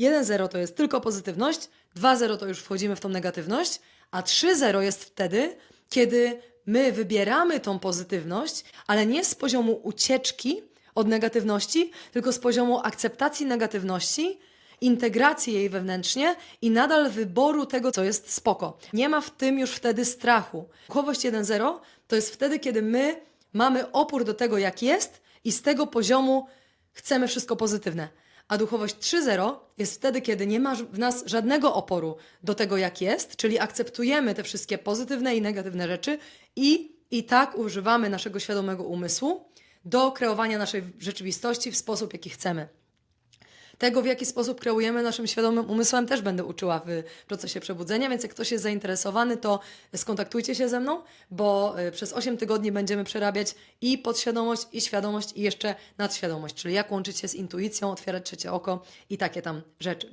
1-0 to jest tylko pozytywność, 2-0 to już wchodzimy w tą negatywność, a 3-0 jest wtedy, kiedy my wybieramy tą pozytywność, ale nie z poziomu ucieczki od negatywności, tylko z poziomu akceptacji negatywności, integracji jej wewnętrznie i nadal wyboru tego, co jest spoko. Nie ma w tym już wtedy strachu. Duchowość 1.0 to jest wtedy, kiedy my mamy opór do tego, jak jest i z tego poziomu chcemy wszystko pozytywne. A duchowość 3.0 jest wtedy, kiedy nie ma w nas żadnego oporu do tego, jak jest, czyli akceptujemy te wszystkie pozytywne i negatywne rzeczy i i tak używamy naszego świadomego umysłu do kreowania naszej rzeczywistości w sposób, jaki chcemy. Tego, w jaki sposób kreujemy naszym świadomym umysłem, też będę uczyła w procesie przebudzenia, więc jak ktoś jest zainteresowany, to skontaktujcie się ze mną, bo y, przez 8 tygodni będziemy przerabiać i podświadomość, i świadomość, i jeszcze nadświadomość, czyli jak łączyć się z intuicją, otwierać trzecie oko i takie tam rzeczy.